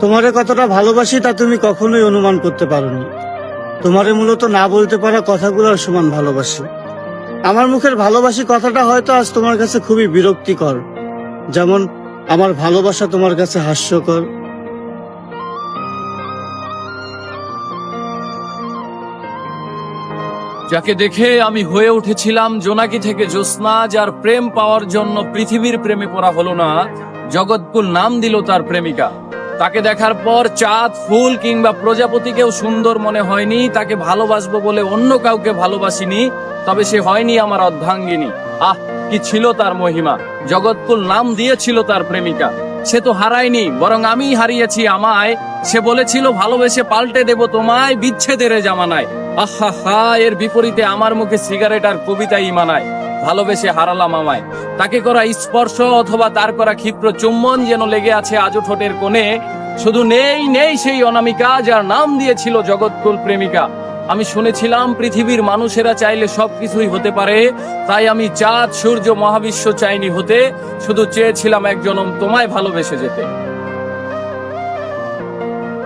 তোমারে কতটা ভালোবাসি তা তুমি কখনোই অনুমান করতে পারোনি। তোমারে মূলত না বলতে পারা কথাগুলোর সমান ভালোবাসি। আমার মুখের ভালোবাসি কথাটা হয়তো আজ তোমার কাছে খুবই বিরক্তিকর। যেমন, আমার ভালোবাসা তোমার কাছে হাস্যকর। যাকে দেখে আমি হয়ে উঠেছিলাম জোনাকি থেকে জ্যোৎস্না, যার প্রেম পাওয়ার জন্য পৃথিবীর প্রেমে পড়া হলো না, জগৎকুল নাম দিল তার প্রেমিকা। তাকে দেখার পর চাঁদ, ফুল কিংবা প্রজাপতিকেও সুন্দর মনে হয়নি, তাকে ভালোবাসবো বলে অন্য কাউকে ভালোবাসিনি, তবে সে হয়নি আমার অর্ধাঙ্গিনী। আহ, কি ছিল তার মহিমা? জগৎকুল নাম দিয়েছিল তার প্রেমিকা। সে তো হারায়নি, বরং আমি হারিয়েছি আমায়। সে বলেছিল, ভালোবেসে পাল্টে দেব তোমায় বিচ্ছেদের জামানায়। আহা হা, এর বিপরীতে আমার মুখে সিগারেট আর কবিতাই মানায়। ভালোবেসে হারালাম আমায়। তাকে করা স্পর্শ অথবা তার করা ক্ষিপ্র চুম্বন যেন লেগে আছে আজও ঠোঁটের কোণে। শুধু নেই নেই সেই অনামিকা যার নাম দিয়েছিল জগৎকুল প্রেমিকা। আমি শুনেছিলাম পৃথিবীর মানুষেরা চাইলে সবকিছুই হতে পারে। তাই আমি চাঁদ, সূর্য, মহাবিশ্ব চাইনি হতে। শুধু চেয়েছিলাম এক জনম তোমায় ভালোবেসে যেতে।